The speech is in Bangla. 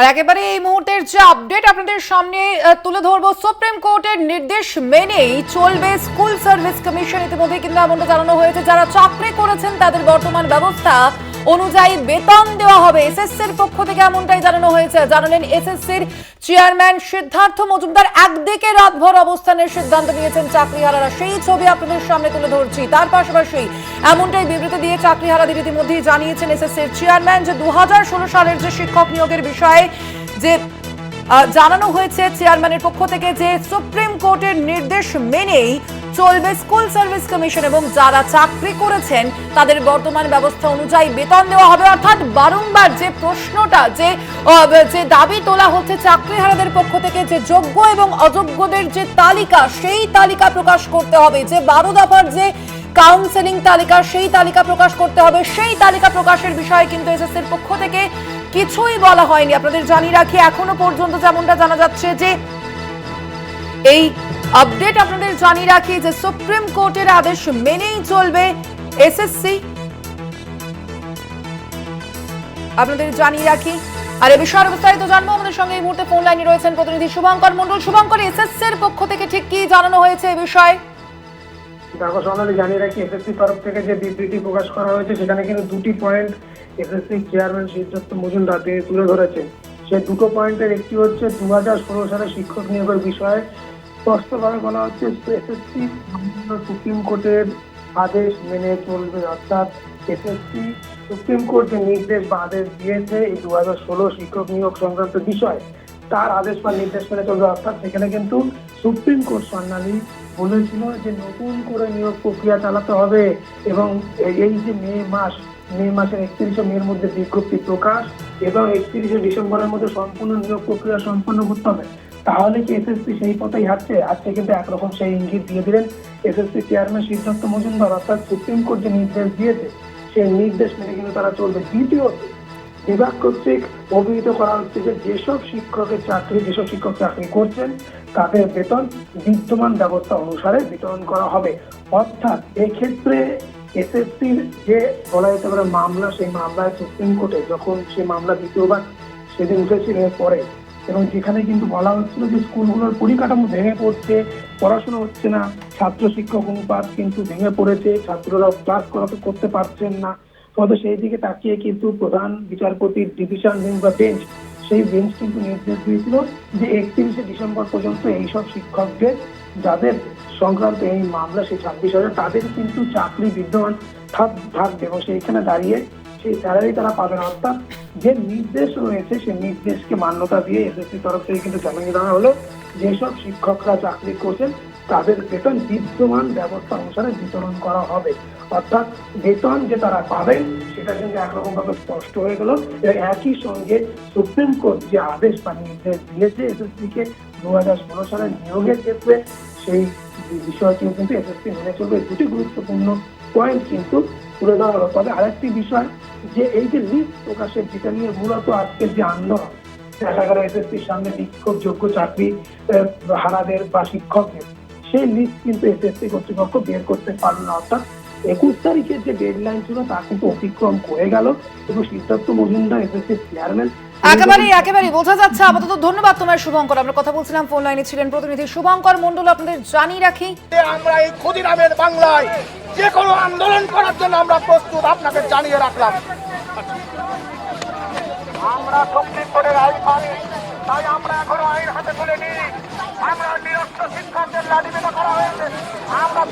আর একেবারে এই মুহূর্তের যে আপডেট আপনাদের সামনে তুলে ধরবো। সুপ্রিম কোর্টের নির্দেশ মেনেই চলবে স্কুল সার্ভিস কমিশন ইতিমধ্যে কিন্তু এমনটা জানানো হয়েছে, যারা চাকরি করেছেন, তাদের বর্তমান ব্যবস্থা অনুযায়ী বেতন দেওয়া হবে। এসএসসির পক্ষ থেকে এমনটাই জানানো হয়েছে। জানালেন এসএসসির চেয়ারম্যান সিদ্ধার্থ মজুমদার। একদিকে রাতভর অবস্থানের সিদ্ধান্ত নিয়েছেন চাকরিহারারা। সেই ছবি আপনাদের সামনে তুলে ধরছি। তার পাশাপাশি এমনটাই বিবৃতি দিয়ে চাকরিহারাদের ইতিমধ্যেই জানিয়েছেন এসএসসির চেয়ারম্যান যে দু হাজার ষোলো সালের যে শিক্ষক নিয়োগের বিষয়ে যে জানানো হয়েছে চেয়ারম্যানের পক্ষ থেকে যে সুপ্রিম কোর্টের নির্দেশ মেনেই চলবে স্কুল সার্ভিস কমিশন এবং যারা চাকরি করেছেন, তাদের বর্তমান ব্যবস্থা অনুযায়ী বেতন দেওয়া হবে। অর্থাৎ বারংবার যে প্রশ্নটা, যে যে দাবি তোলা হচ্ছে চাকরিহারাদের পক্ষ থেকে, যে যোগ্য এবং অযোগ্যদের যে তালিকা, সেই তালিকা প্রকাশ করতে হবে। যে বারো দফার যে কাউন্সেলিং তালিকা, সেই তালিকা প্রকাশ করতে হবে। সেই তালিকা প্রকাশের বিষয়ে কিন্তু এসএসসির পক্ষ থেকে কিছুই বলা হয়নি। আপনাদের জানিয়ে রাখি, এখনও পর্যন্ত যেমনটা জানা যাচ্ছে যে এই আপডেট আপনাদের জানিয়ে রাখি যে সুপ্রিম কোর্টের আদেশ মেনেই চলবে এসএসসি আপনাদের জানিয়ে রাখি, আর এ বিষয়ে বিস্তারিত জানব। আমাদের সঙ্গে এই মুহূর্তে ফোন লাইনে রয়েছেন প্রতিনিধি শুভঙ্কর মন্ডল শুভঙ্কর এসএসসি এর পক্ষ থেকে ঠিক কি জানানো হয়েছে এই বিষয়ে? দেখো জানিয়ে রাখি এসএসসি তরফ থেকে যে বিবৃতি প্রকাশ করা হয়েছে, সেখানে কিন্তু দুটি point SSC chairman Siddhartha Majumdar, তিনি তুলে ধরেছেন। সে দুটো পয়েন্টের একটি হচ্ছে দু হাজার ষোলো সালে শিক্ষক নিয়োগের বিষয়ে। স্পষ্টভাবে বলা হচ্ছে এসএসসি সুপ্রিম কোর্টের আদেশ মেনে চলবে, অর্থাৎ এসএসসি সুপ্রিম কোর্ট যে নির্দেশ বা আদেশ দিয়েছে এই দু হাজার ষোলো শিক্ষক নিয়োগ সংক্রান্ত বিষয়। তার আদেশ বা নির্দেশ মেনে চলবে, অর্থাৎ সেখানে কিন্তু সুপ্রিম কোর্ট স্বর্ণালী বলেছিল যে নতুন করে নিয়োগ প্রক্রিয়া চালাতে হবে এবং এই- এই যে মে মাস, মে মাসের একত্রিশে মের মধ্যে বিজ্ঞপ্তি প্রকাশ এবং একত্রিশে ডিসেম্বরের মধ্যে সম্পূর্ণ নিয়োগ প্রক্রিয়া সম্পন্ন করতে হবে, তাহলে কি এসএসসি সেই পথেই হাঁটছে? আজকে কিন্তু একরকম সেই ইঙ্গিত দিয়ে দিলেন এসএসসি চেয়ারম্যান সিদ্ধার্থ মজুমদার, অর্থাৎ সুপ্রিম কোর্ট যে নির্দেশ দিয়েছে, সেই নির্দেশ মেনে কিন্তু তারা চলবে। দ্বিতীয়ত, বিভাগ কর্তৃক অভিহিত করা হচ্ছে যে যেসব শিক্ষকের চাকরি, যেসব শিক্ষক চাকরি করছেন, তাদের বেতন বিদ্যমান ব্যবস্থা অনুসারে বিতরণ করা হবে। অর্থাৎ এক্ষেত্রে এসএসসির যে বলা যেতে পারে মামলা, সেই মামলায় সুপ্রিম কোর্টে যখন সে মামলা দ্বিতীয়বার সেদিন উঠেছিল পরে এবং যেখানে কিন্তু বলা হচ্ছিল যে স্কুলগুলোর পরিকাঠামো ভেঙে পড়ছে, পড়াশোনা হচ্ছে না, ছাত্র শিক্ষক অনুপাত কিন্তু ভেঙে পড়েছে, ছাত্ররা ক্লাস করাতে করতে পারছেন না। ফলে সেই দিকে তাকিয়ে কিন্তু প্রধান বিচারপতির ডিভিশন বেঞ্চ বা বেঞ্চ সেই বেঞ্চ কিন্তু নির্দেশ দিয়েছিল যে একত্রিশে ডিসেম্বর পর্যন্ত এইসব শিক্ষকদের যাদের সংক্রান্ত এই মামলা সেই ছাব্বিশ হাজার, তাদের কিন্তু চাকরি বিদ্যমান থাক- থাকবে এবং সেইখানে দাঁড়িয়ে সেই স্যালারি তারা পাবে না অর্থাৎ যে নির্দেশ রয়েছে, সেই নির্দেশকে মান্যতা দিয়ে এসএসসি তরফ থেকে কিন্তু জানিয়ে দেওয়া হলো, যেসব শিক্ষকরা চাকরি করছেন, তাদের বেতন বিদ্যমান ব্যবস্থা অনুসারে বিতরণ করা হবে। অর্থাৎ বেতন যে তারা পাবেন, সেটা কিন্তু একরকম ভাবে স্পষ্ট হয়ে গেল। একই সঙ্গে সুপ্রিম কোর্ট যে আদেশ বা নির্দেশ দিয়েছে এসএসসি কে দু হাজার ষোলো সালের নিয়োগের ক্ষেত্রে সেই বিষয়টিও কিন্তু এসএসসি মেনে চলবে। দুটি গুরুত্বপূর্ণ পয়েন্ট কিন্তু তুলে ধরা হলো। তবে আরেকটি বিষয়, যে এই যে লিস্ট প্রকাশের, যেটা নিয়ে মূলত আজকের যে আন্দোলন, দেখা গেল এসএসসির সামনে বিক্ষোভ, যোগ্য চাকরি হারাদের বা শিক্ষকদের, সেই লিস্ট কিন্তু এসএসসি কর্তৃপক্ষ বের করতে পারল না। অর্থাৎ একুশ তারিখের যে ডেডলাইন ছিল তা কিন্তু অতিক্রম করে গেল। এবং সিদ্ধার্থ মজুমদার এসএসসি চেয়ারম্যান একেবারেই একেবারেই বোঝা যাচ্ছে আপাতত ধন্যবাদ তোমার শুভঙ্কর। আমরা কথা বলছিলাম ফোন লাইনে ছিলেন প্রতিনিধি শুভঙ্কর মন্ডল আপনাদের জানিয়ে রাখি। যে আমরা এই ক্ষুদিরামের বাংলায় যে কোনো আন্দোলন করার জন্য আমরা প্রস্তুত আপনাকে জানিয়ে রাখলাম। আমরা সুপ্রিম কোর্টের আইন মানি তাই আমরা এখনও আইন হাতে তুলে নিই আমরা নিরস্ত্র শিক্ষকদের লাঠিপেট করা হয়েছে। আমরা